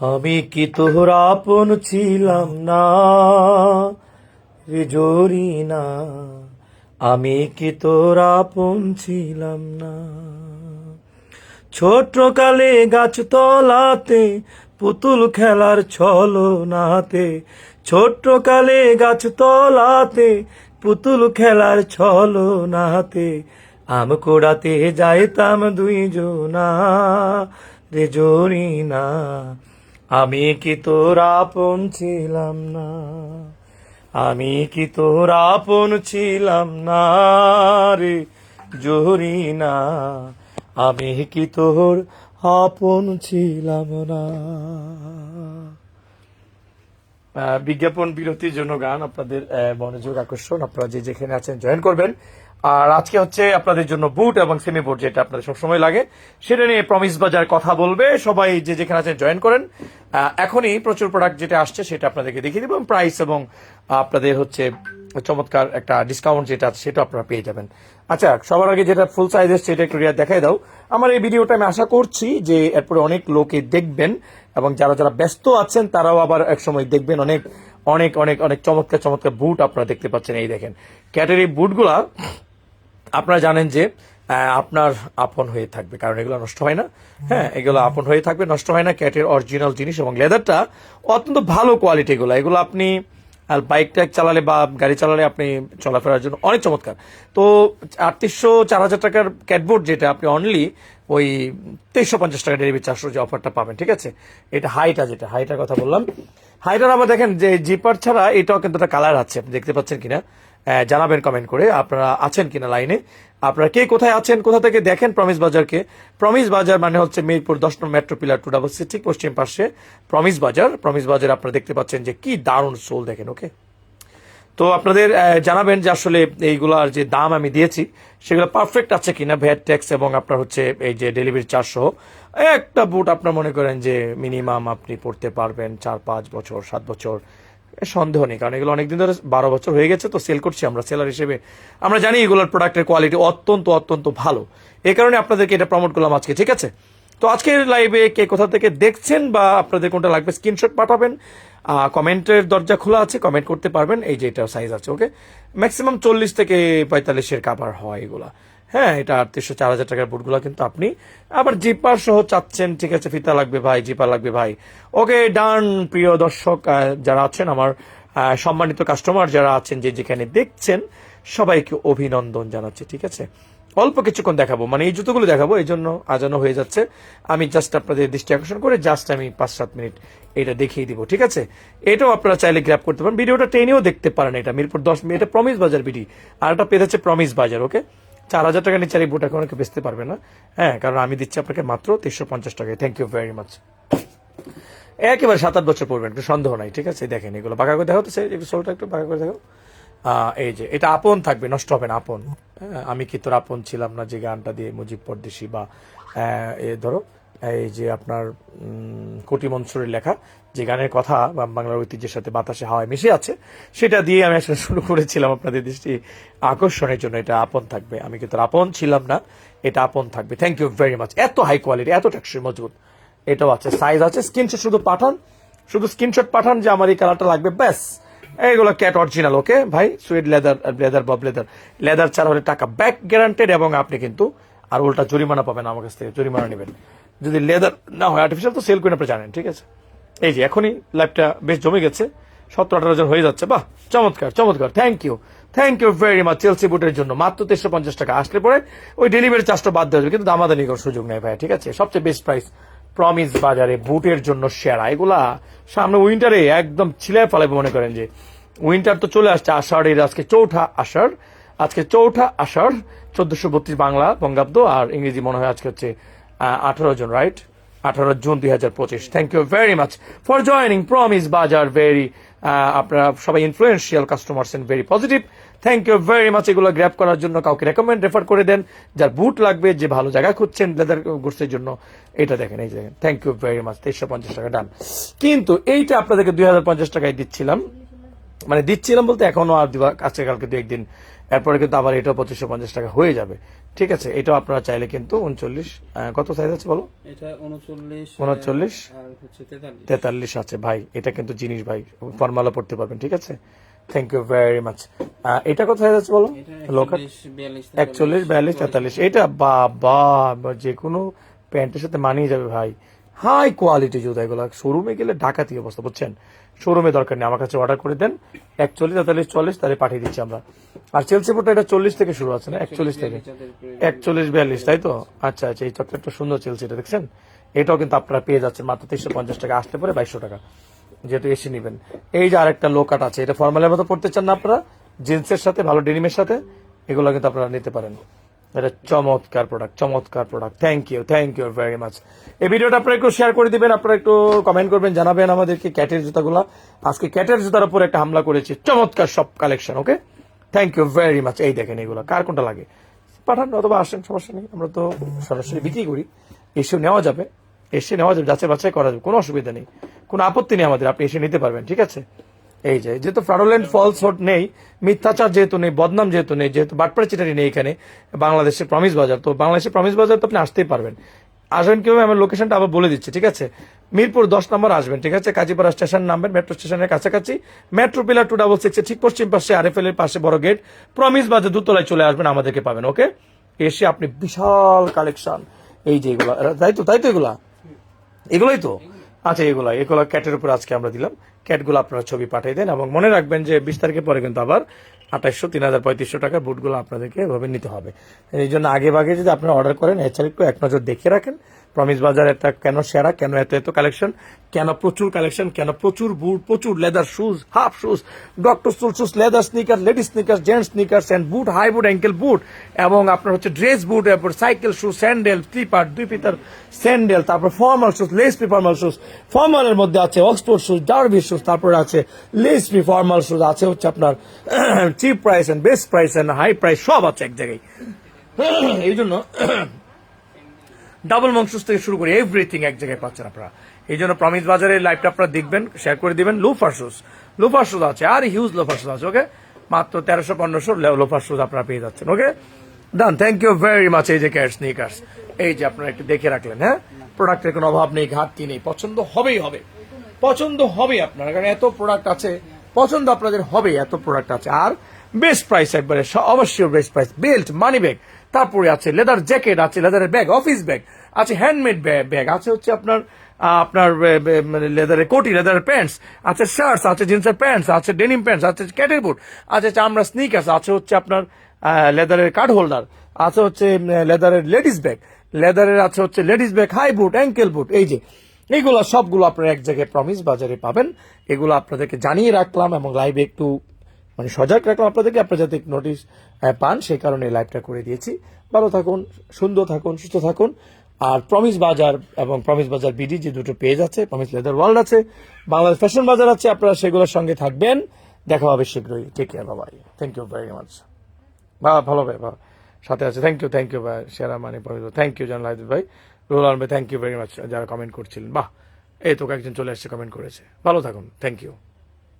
আমি কি তোর আপন ছিলাম না? রে জরিনা, আমি কি তোর আপন ছিলাম না? ছোট কালে গাছ তলাতে পুতুল খেলার ছলো নাতে ছোট কালে গাছ তলাতে পুতুল খেলার ছলো নাতে আম কোড়াতে যাইতাম দুই জনা রে জরিনা আমি কি তোর আপন ছিলাম না? আমি কি তোর আপন ছিলাম না রে জরিনা আমি কি তোর আপন ছিলাম না? বিজ্ঞাপন বিরতির জন্য গান আপনাদের মনোযোগ আকর্ষণ। আপনারা যে যেখানে আছেন, জয়েন করবেন। আর আজকে হচ্ছে আপনাদের জন্য বুট এবং সেমি বুট যেটা আপনাদের সবসময় লাগে, সেটা নিয়ে প্রমিস বাজার কথা বলবে। সবাই যে যেখানে আছেন জয়েন করেন। এখনই প্রচুর প্রোডাক্ট যেটা আসছে সেটা আপনাদেরকে দেখিয়ে দিব প্রাইস এবং আপনাদের হচ্ছে চমৎকার একটা ডিসকাউন্ট যেটা আছে সেটা আপনারা পেয়ে যাবেন। আচ্ছা সবার আগে যেটা ফুল সাইজ এসছে এটা একটু রিয়া দেখাই দাও। আমার এই ভিডিওটা আমি আশা করছি যে এরপরে অনেক লোকে দেখবেন এবং যারা যারা ব্যস্ত আছেন তারাও আবার এক সময় দেখবেন অনেক অনেক অনেক অনেক চমৎকার চমৎকার বুট আপনারা দেখতে পাচ্ছেন। এই দেখেন ক্যাটারি বুটগুলা আপনারা জানেন যে আপনার আপন হয়ে থাকবে, কারণ এগুলো নষ্ট হয় না। হ্যাঁ এগুলো আপন হয়ে থাকবে, নষ্ট হয় না। ক্যাটের অরিজিনাল জিনিস এবং লেদারটা অত্যন্ত ভালো কোয়ালিটি এগুলো। এগুলো আপনি আর বাইক টাইক চালালে বা গাড়ি চালালে আপনি চলাফেরার জন্য অনেক চমৎকার। তো আটত্রিশশো চার হাজার টাকার ক্যাটবোর্ড যেটা আপনি অনলি ওই তেইশশো পঞ্চাশ টাকা ডেলিভারি চারশো যে অফারটা পাবেন, ঠিক আছে? এটা হাইটা যেটা হাইটার কথা বললাম। হাইটার আবার দেখেন যে জিপার ছাড়া এটাও কিন্তু একটা কালার আছে, আপনি দেখতে পাচ্ছেন কিনা? জানাবেন কমেন্ট করে আপনারা আছেন কিনা লাইনে আপনারা কে কোথায় আছেন, কোথা থেকে দেখেন প্রমিস বাজারকে প্রমিস বাজার মানে হচ্ছে মিরপুর দশ নম্বর metro pillar two double six ঠিক পশ্চিম পাশে প্রমিস বাজার প্রমিস বাজার আপনারা দেখতে পাচ্ছেন যে কি দারুণ সোল দেখেন ওকে তো আপনাদের জানাবেন যে আসলে এইগুলার যে দাম আমি দিয়েছি, সেগুলো পারফেক্ট আছে কিনা ভ্যাট ট্যাক্স এবং আপনার হচ্ছে এই যে ডেলিভারি চার্জ সহ। একটা বুট আপনার মনে করেন যে মিনিমাম আপনি পড়তে পারবেন চার, পাঁচ বছর, সাত বছর। সন্দেহ নেই, কারণ এগুলো অনেকদিন ধরে বারো বছর হয়ে গেছে, তো সেল করছি আমরা সেলার হিসেবে। আমরা জানি এগুলোর প্রোডাক্টের কোয়ালিটি অত্যন্ত অত্যন্ত ভালো। এই কারণে আপনাদেরকে এটা প্রমোট করলাম আজকে, ঠিক আছে? তো আজকের লাইভে কে কোথা থেকে দেখছেন বা আপনাদের কোনটা লাগবে স্ক্রিনশট পাঠাবেন কমেন্টের দরজা খোলা আছে কমেন্ট করতে পারবেন, এই যে এটা সাইজ আছে ওকে ম্যাক্সিমাম চল্লিশ থেকে পঁয়তাল্লিশের কাভার হয় এগুলা। হ্যাঁ এটা আটত্রিশশো চার হাজার টাকার বুটগুলো কিন্তু আপনি আবার জিপার সহ চাচ্ছেন। ঠিক আছে, ফিতা লাগবে ভাই জিপার লাগবে ভাই। ওকে, ডান, প্রিয় দর্শক যারা আছেন, আমার সম্মানিত কাস্টমার যারা আছেন, যে যেখানে দেখছেন, সবাইকে অভিনন্দন জানাচ্ছি, ঠিক আছে? অল্প কিছুক্ষণ দেখাবো মানে এই জুতোগুলো দেখাবো, এই জন্য আজানো হয়ে যাচ্ছে। আমি জাস্ট আপনাদের দৃষ্টি আকর্ষণ করে জাস্ট আমি পাঁচ সাত মিনিট এটা দেখিয়ে দিব, ঠিক আছে? এটাও আপনারা চাইলে গ্র্যাপ করতে পারেন। ভিডিওটা টেনেও দেখতে পারেন এটা, মিরপুর দশ মিনিট এটা প্রমিস বাজার বিডি, আর পেয়ে যাচ্ছে প্রমিস বাজার ওকে চার হাজার টাকা নিচে আর এই বুট এখন বেচতে পারবে না। হ্যাঁ কারণ আমি দিচ্ছি আপনাকে মাত্র তিনশো পঞ্চাশ টাকায়। থ্যাংক ইউ ভেরি মাচ একেবারে সাত আট বছর পড়বেন একটু সন্দেহ নাই ঠিক আছে? দেখেন এগুলো বাঁকা করে দেখো তো সেই সোলটা একটু বাঁকা করে দেখো এই যে এটা আপন থাকবে নষ্ট হবে না আপন। হ্যাঁ, আমি কি তোর আপন ছিলাম না যে গানটা দিয়ে মুজিব পরদেশি বা এ ধরো এই যে আপনার কোটি মনসুরের লেখা, যে গানের কথা বা বাংলার ঐতিহ্যের সাথে বাতাসে হাওয়ায় মিশে আছে, সেটা দিয়ে আমি আসলে শুরু করেছিলাম আপনাদের দৃষ্টি আকর্ষণের জন্য। এটা আপন থাকবে। আমি কিন্তু আপন ছিলাম না। এটা আপন থাকবে। থ্যাংক ইউ ভেরি মাচ এত হাই কোয়ালিটি এত টেকসই মজবুত। এটাও আছে সাইজ আছে। স্ক্রিনশট শুধু পাঠান। শুধু স্ক্রিনশট পাঠান যে আমার এই কালারটা লাগবে। ব্যাস। এইগুলো ক্যাট অরিজিনাল ওকে ভাই সুইট লেদার লেদার বব লেদার লেদার চার হলে টাকা ব্যাক গ্যারান্টেড এবং আপনি কিন্তু আর উল্টা জরিমানা পাবেন আমার কাছ থেকে জরিমানা নেবেন। যদি লেদার না হয় আর্টিফিশিয়াল তো সেল করে আপনি জানেন, ঠিক আছে? এই যে, এখনই লাইফটা বেশ জমে গেছে। সতেরো আঠারো জন হয়ে যাচ্ছে। বাহ, চমৎকার চমৎকার। Thank you thank you very much Chelsea বুটের জন্য। মাত্র তেরোশো পঞ্চাশ টাকা আসলে পরে ওই ডেলিভারি চার্জটা বাদ দেওয়া যাবে। কিন্তু দামাদানি করার সুযোগ নেই ভাই ঠিক আছে? সবচেয়ে বেস্ট প্রাইস প্রমিস বাজারে বুটের জন্য সেরা। এগুলা সামনে উইন্টারে একদম ছিলায় ফেলাবে মনে করেন যে উইন্টার তো চলে আসছে, আষাঢ় আষাঢ়ের আজকে চৌঠা আষাঢ়। আজকে চৌঠা আষাঢ়, চোদ্দশো বত্রিশ বাংলা বঙ্গাব্দ, আর ইংরেজি মনে হয় আজকে হচ্ছে আঠারো জন রাইট আঠারো জুন দুই হাজার পঁচিশ। Thank you very much for joining promise বাজার ভেরি আপনারা সবাই influential customers and very positive thank you very much এগুলো গ্র্যাপ করার জন্য কাউকে রেকমেন্ড রেফার করে দেন। যার বুট লাগবে, যে ভালো জায়গা খুঁজছেন লেদার গুডসের জন্য, এটা দেখেন, এই দেখেন। থ্যাংক ইউ ভেরি মাচ তেইশশো পঞ্চাশ টাকা ডান কিন্তু এইটা আপনাদেরকে দুই হাজার পঞ্চাশ টাকায় দিচ্ছিলাম। মানে দিচ্ছিলাম বলতে এখনও আর দিবা আজকে কালকে দু একদিন। এরপরে কিন্তু আবার এটাও পঁচিশশো পঞ্চাশ টাকা হয়ে যাবে। ঠিক আছে এটাও আপনারা চাইলে কিন্তু উনচল্লিশ কত সাইজ আছে বলো? উনচল্লিশ তেতাল্লিশ। আছে ভাই এটা কিন্তু জিনিস ভাই ফর্মালা পড়তে পারবেন ঠিক আছে? থ্যাংক ইউ ভেরি মাচ এটা কত সাইজ আছে বলো? লোকাল একচল্লিশ বিয়াল্লিশ একচল্লিশ বিয়াল্লিশ তেতাল্লিশ। এটা বাবা যে কোনো প্যান্টের সাথে মানিয়ে যাবে ভাই। হাই কোয়ালিটি জুতা, এগুলো শোরুমে গেলে ডাকাতি অবস্থা, বুঝছেন? শোরুমে দরকার নেই, আমার কাছে অর্ডার করে দেন। একচল্লিশ, তেতাল্লিশ, চল্লিশ, তাহলে পাঠিয়ে দিচ্ছি আমরা। আর চেলসি পোটা এটা চল্লিশ থেকে শুরু আছে না? একচল্লিশ থেকে। একচল্লিশ, বিয়াল্লিশ, তাই তো? আচ্ছা আচ্ছা এই চকলেটটা সুন্দর চলছে এটা দেখছেন? এটাও কিন্তু আপনারা পেয়ে যাচ্ছেন, মাত্র তিনশো পঞ্চাশ টাকা আসতে পারে বাইশশো টাকা, যেহেতু এসে নেবেন। এই যে আরেকটা লো কাট আছে, এটা ফর্মালের মতো পড়তে চান না আপনারা? জিন্সের সাথে, ভালো ডেনিমের সাথে, এগুলো কিন্তু আপনারা নিতে পারেন। এটা চমৎকার প্রোডাক্ট চমৎকার product thank you thank you very much এই ভিডিওটা আপনারা একটু শেয়ার করে দিবেন, আপনারা একটু কমেন্ট করবেন, জানাবেন আমাদেরকে ক্যাটের জুতাগুলো। আজকে ক্যাটের জুতার উপর একটা হামলা করেছি, চমৎকার সব collection okay thank you very much এই দেখেন এগুলো, কার কোনটা লাগে? পাঠান, অথবা আসেন, সমস্যা নেই, আমরা তো সরাসরি বিক্রি করি। এসে নেওয়া যাবে, এসে নেওয়া যাবে যাচাই বাছাই করা যাবে, কোনো অসুবিধা নেই। কোনো আপত্তি নেই আমাদের, আপনি এসে নিতে পারবেন, ঠিক আছে? এই যে, যেহেতু ফলস হোড নেই, মিথ্যাচার যেহেতু নেই, বদনাম যেহেতু নেই, যেহেতু বাটপাড়ি চিটারি নেই এখানে, বাংলাদেশের প্রমিস বাজার, তো বাংলাদেশের প্রমিস বাজার তো আপনি আসতেই পারবেন। আসবেন কীভাবে? আমার লোকেশনটা আবার বলে দিচ্ছি, ঠিক আছে? মিরপুর দশ নম্বর আসবেন, ঠিক আছে? কাজীপাড়া স্টেশন নামবেন মেট্রো স্টেশনের কাছাকাছি। Metro pillar two double six ঠিক পশ্চিম পাশে আরএফএল এর পাশে বড় গেট প্রমিস বাজার দুতলায় চলে আসবেন আমাদেরকে পাবেন ওকে এসে আপনি বিশাল কালেকশন এই যে এগুলা তাই তো তাই তো এগুলা? এগুলোই তো? আচ্ছা এগুলো এগুলো ক্যাটের উপর আজকে আমরা দিলাম। ক্যাটগুলো আপনারা ছবি পাঠিয়ে দেন এবং মনে রাখবেন যে বিশ তারিখের পরে কিন্তু আবার আঠাশশো তিন হাজার পঁয়ত্রিশশো টাকার বুটগুলো আপনাদেরকে এভাবে নিতে হবে। এই জন্য আগে ভাগে যদি আপনারা অর্ডার করেন এছাড়া একটু এক নজর দেখে রাখেন। প্রমিস বাজার একটা কেন সেরা, কেন এত এত কালেকশন কেন প্রচুর কালেকশন কেন প্রচুর বুট, প্রচুর leather shoes half shoes doctor stool shoes leather sneaker ladies sneaker gents sneakers and boot high boot ankle boot এবং আপনার হচ্ছে ড্রেস বুট এরপর সাইকেল শুজ স্যান্ডেল স্লিপার দুই পিতার স্যান্ডেল তারপর ফর্মাল শুজ লেস পি ফর্মাল শুজ ফর্মালের মধ্যে আছে অক্সফোর্ড শুজ ডার্বি শুজ তারপরে আছে লেস পি ফর্মাল শুজ আছে হচ্ছে আপনার cheap price and best price and high price সব আছে এক জায়গায়। এই জন্য ডাবল মাংসুস থেকে শুরু করে এভরিথিং এক জায়গায় পাচ্ছেন আপনারা। এই জন্য প্রমিস বাজারের লাইভটা আপনারা দেখবেন শেয়ার করে দিবেন। লোফার শুজ আছে, আর হিউজ লোফার শুজ আছে ওকে মাত্র তেরোশো, পনেরোশো লোফার শুজ আপনারা পেয়ে যাচ্ছেন okay done thank you very much এই যে ক্যাট স্নিকার্স এই যে আপনারা একটু দেখে রাখলেন হ্যাঁ? প্রোডাক্টের কোনো অভাব নেই, ঘাটতি নেই, পছন্দ হবেই হবে। পছন্দ হবে আপনার, কারণ এত প্রোডাক্ট আছে, পছন্দ আপনাদের হবে এত প্রোডাক্ট আছে। আর বেস্ট প্রাইস একবারে অবশ্যই best price belt money bag তারপরে আছে লেদার জ্যাকেট আছে লেদারের ব্যাগ অফিস ব্যাগ আছে হ্যান্ডমেড ব্যাগ আছে হচ্ছে আপনার আপনার লেদারের কোটি লেদারের প্যান্টস আছে শার্টস আছে জিন্সের প্যান্টস আছে ডেনিম প্যান্টস আছে ক্যাটের বুট আছে চামড়া স্নিকার্স আছে হচ্ছে আপনার লেদারের কার্ড হোল্ডার আছে হচ্ছে লেদারের লেডিস ব্যাগ লেদারের আছে হচ্ছে ladies bag high boot ankle boot এই যে এইগুলো সবগুলো আপনারা এক জায়গায় প্রমিস বাজারে পাবেন। এগুলো আপনাদেরকে জানিয়ে রাখলাম এবং লাইভে একটু মানে সজাগ রাখলাম আপনাদেরকে, আপনারা যাতে নোটিশ পান, সেই কারণে লাইভটা করে দিয়েছি। ভালো থাকুন, সুন্দর থাকুন, সুস্থ থাকুন। আর প্রমিস বাজার এবং প্রমিস বাজার বিডি যে দুটো পেজ আছে প্রমিস লেদার ওয়ার্ল্ড আছে বাংলাদেশ ফ্যাশন বাজার আছে, আপনারা সেগুলোর সঙ্গে থাকবেন। দেখা হবে শীঘ্রই। Take care Babai thank you very much বা, ভালো ভাই বা সাথে আছে। থ্যাংক ইউ থ্যাংক ইউ ভাই। সেরা মানে থ্যাংক ইউ জান লাইদ ভাই। রুল আলম ভাই থ্যাংক ইউ ভেরি মাচ যারা কমেন্ট করছিলেন, বাহ। এই তো একজন চলে আসছে কমেন্ট করেছে। ভালো থাকুন। Thank you